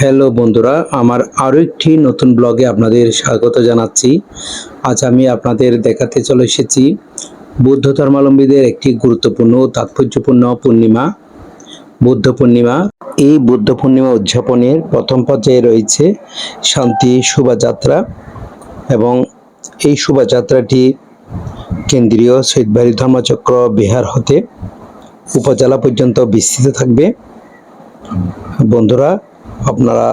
Hello বন্ধুরা, আমার আরও একটি নতুন ব্লগে আপনাদের স্বাগত জানাচ্ছি। আজ আমি আপনাদের দেখাতে চলে এসেছি বৌদ্ধ ধর্মাবলম্বীদের একটি গুরুত্বপূর্ণ তাৎপর্যপূর্ণ পূর্ণিমা। বুদ্ধ পূর্ণিমা, এই বুদ্ধ পূর্ণিমা উদযাপনের প্রথম পর্যায়ে রয়েছে শান্তি শোভাযাত্রা এবং এই শোভাযাত্রাটি কেন্দ্রীয় সৈদবাড়ি ধর্মচক্র বিহার হতে উপজেলা পর্যন্ত বিস্তৃত থাকবে। বন্ধুরা আপনারা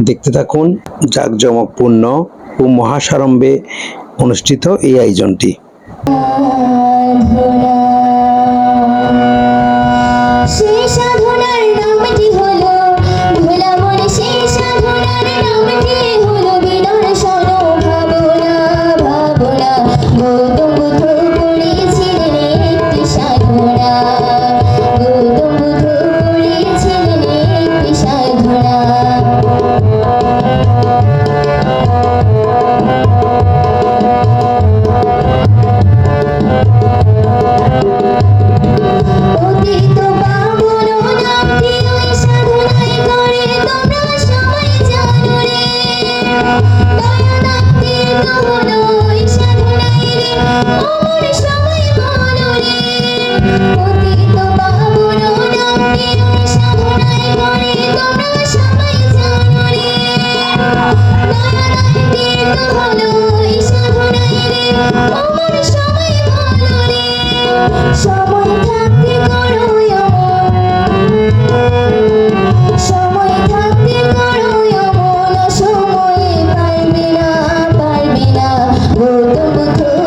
দেখতে থাকুন জাঁকজমকপূর্ণ ও মহাসারম্ভে অনুষ্ঠিত এই আয়োজনটি See?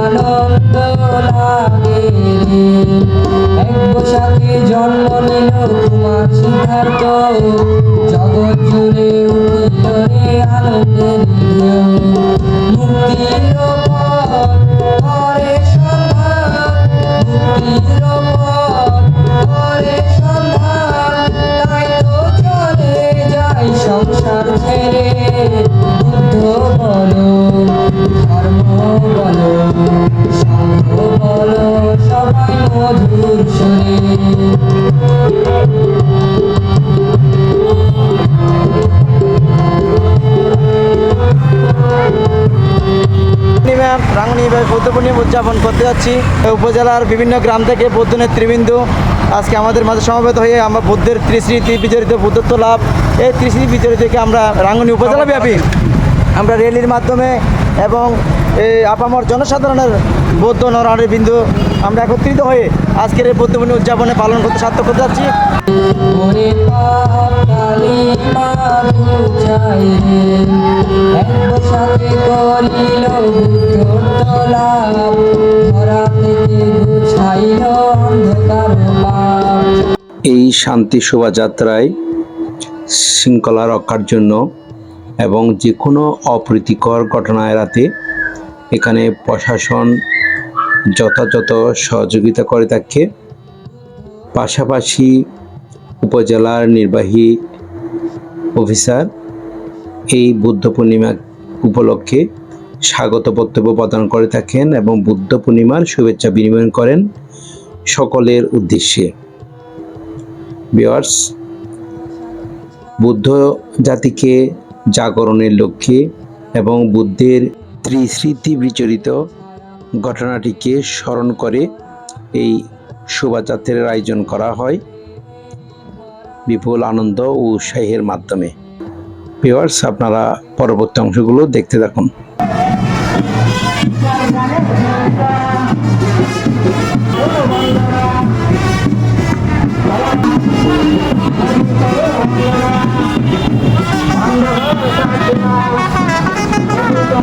আনন্দ লাগে এক বৈশাখে জন্ম নিল কুমার সিদ্ধার্থ। জগৎ জুড়ে উঠিল রে মধুর সুরে। বৌদ্ধ উদযাপন করতে যাচ্ছি। উপজেলার বিভিন্ন গ্রাম থেকে বৌদ্ধ নেতৃবৃন্দ আজকে আমাদের মাঝে সমবেত হয়ে আমরা বুদ্ধের ত্রিস্মৃতি বিচরিত বুদ্ধত্ব লাভ। এই ত্রিস্মৃতি বিচরিতকে আমরা রাঙ্গনি উপজেলা ব্যাপী আমরা র্যালির মাধ্যমে এবং এই আপামর জনসাধারণের বৌদ্ধ নরহারের বিন্দু আমরা একত্রিত হয়ে আজকের এই বৌদ্ধ উদযাপনে পালন করতে সার্থক করতে যাচ্ছি। এই শান্তি শোভাযাত্রায় শৃঙ্খলা রক্ষার জন্য এবং যে কোনো অপ্রীতিকর ঘটনা এড়াতে এখানে প্রশাসন যথাযথ সহযোগিতা করে থাকে পাশাপাশি উপজেলার নির্বাহী অফিসার এই বুদ্ধ পূর্ণিমা উপলক্ষে স্বাগত বক্তব্য প্রদান করে থাকেন এবং বুদ্ধ পূর্ণিমার শুভেচ্ছা বিনিময় করেন সকলের উদ্দেশ্যে। বিয়ার্স বুদ্ধ জাতিকে জাগরণের লক্ষ্যে এবং বুদ্ধের ত্রিস্মৃতি বিচরিত ঘটনাটিকে স্মরণ করে এই শোভাযাত্রার আয়োজন করা হয় বিপুল আনন্দ ও উৎসাহের মাধ্যমে। ভিওয়ার্স আপনারা পরবর্তী অংশগুলো দেখতে থাকুন।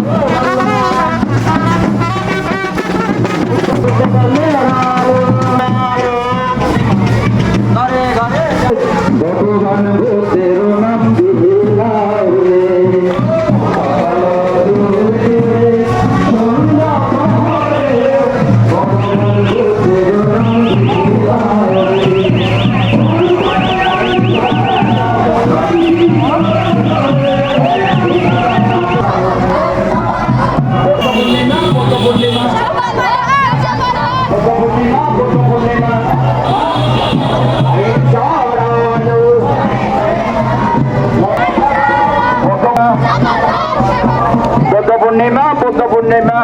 Oh, বুদ্ধ পূর্ণিমা বুদ্ধ পূর্ণিমা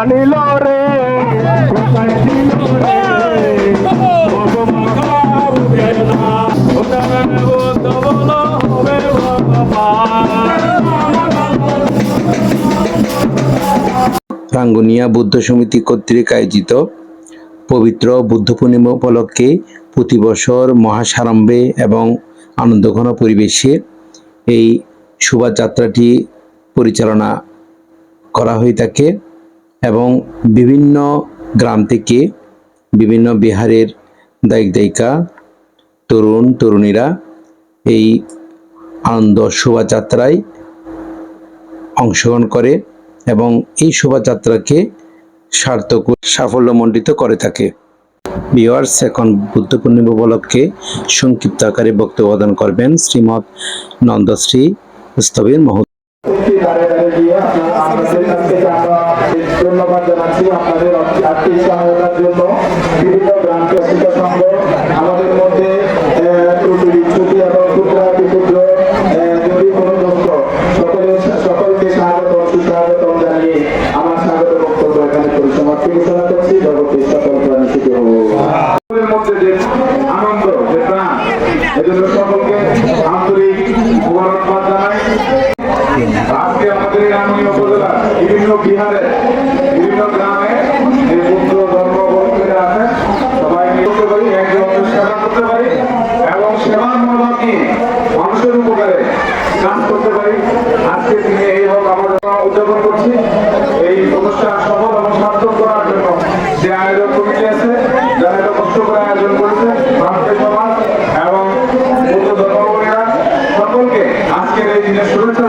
রাঙ্গুনিয়া বুদ্ধ সমিতি কর্তৃক আয়োজিত পবিত্র বুদ্ধ পূর্ণিমা উপলক্ষে প্রতি বছর মহাসারম্ভে এবং আনন্দঘন পরিবেশে এই শোভাযাত্রাটি পরিচালনা করা হয়ে থাকে। এবং বিভিন্ন গ্রাম থেকে বিভিন্ন বিহারের দায়িক দায়িকা তরুণ, তরুণীরা এই আনন্দ শোভাযাত্রায় অংশগ্রহণ করে এবং এই শোভাযাত্রাকে সার্থক সাফল্যমণ্ডিত করে থাকে। বিওয়ার্স এখন বুদ্ধ পূর্ণিমা উপলক্ষে সংক্ষিপ্ত আকারে বক্তব্য প্রদান করবেন শ্রীমৎ নন্দশ্রী স্থবির মহোদয়। ধন্যবাদ জানাচ্ছি আপনাদের আর্থিক সহায়তার জন্য। বিভিন্ন গ্রাম কৃষিক সংঘ, আমাদের মধ্যে সকলকে স্বাগত মধ্যে যে আনন্দ, যে প্রাণ আজকে আমাদের রামনীয় উপজেলা বিভিন্ন বিহারে বিভিন্ন গ্রামে যে পুত্র ধর্মবর্তীরা আছে সবাই মিলে করতে পারি একে অপরের সেবা করতে পারি এবং সেবার মনোভাব নিয়ে মানুষের উপকারে কাজ করতে পারি আজকে দিনে এই হোক আমরা উদযাপন করছি এই অনুষ্ঠান সফল এবং আয়োজক কমিটি আছে, যারা এত কষ্ট করে আয়োজন করেছে ভারতের সমাজ এবং সকলকে আজকের এই দিনের শুভেচ্ছা